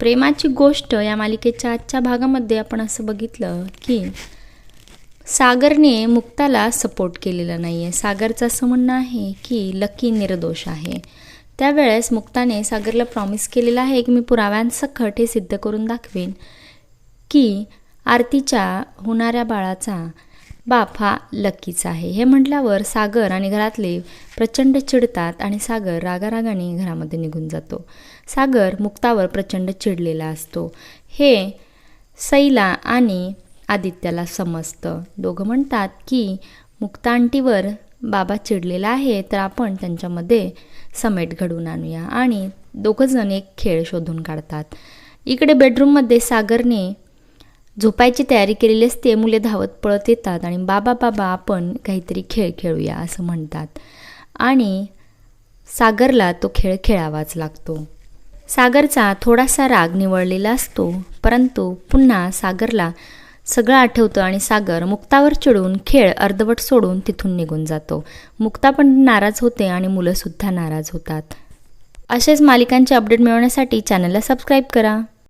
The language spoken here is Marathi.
प्रेमाची गोष्ट या मालिकेच्या आजच्या भागामध्ये आपण असं बघितलं की सागरने मुक्ताला सपोर्ट केलेला नाही आहे सागरचं असं म्हणणं आहे की लकी निर्दोष आहे. त्यावेळेस मुक्ताने सागरला प्रॉमिस केलेलं आहे की मी पुराव्यांसकट हे सिद्ध करून दाखवेन की आरतीच्या होणाऱ्या बाळाचा बाप हा लक्कीच आहे. हे म्हटल्यावर सागर आणि घरातले प्रचंड चिडतात आणि सागर रागारागाने घरामध्ये निघून जातो. सागर मुक्तावर प्रचंड चिडलेला असतो. हे सैला आणि आदित्याला समजतं. दोघं म्हणतात की मुक्ता आंटीवर बाबा चिडलेला आहे तर आपण त्यांच्यामध्ये समेट घडवून आणूया. आणि दोघंजण एक खेळ शोधून काढतात. इकडे बेडरूममध्ये सागरने झोपायची तयारी केलेली असते मुले धावत पळत येतात आणि बाबा बाबा आपण काहीतरी खेळ खेळूया असं म्हणतात. आणि सागरला तो खेळ खेळावाच लागतो. सागरचा थोडासा राग निवळलेला असतो परंतु पुन्हा सागरला सगळं आठवतं आणि सागर मुक्तावर चिडून खेळ अर्धवट सोडून तिथून निघून जातो. मुक्ता पण नाराज होते आणि मुलंसुद्धा नाराज होतात. असेच मालिकांचे अपडेट मिळवण्यासाठी चॅनलला सबस्क्राईब करा.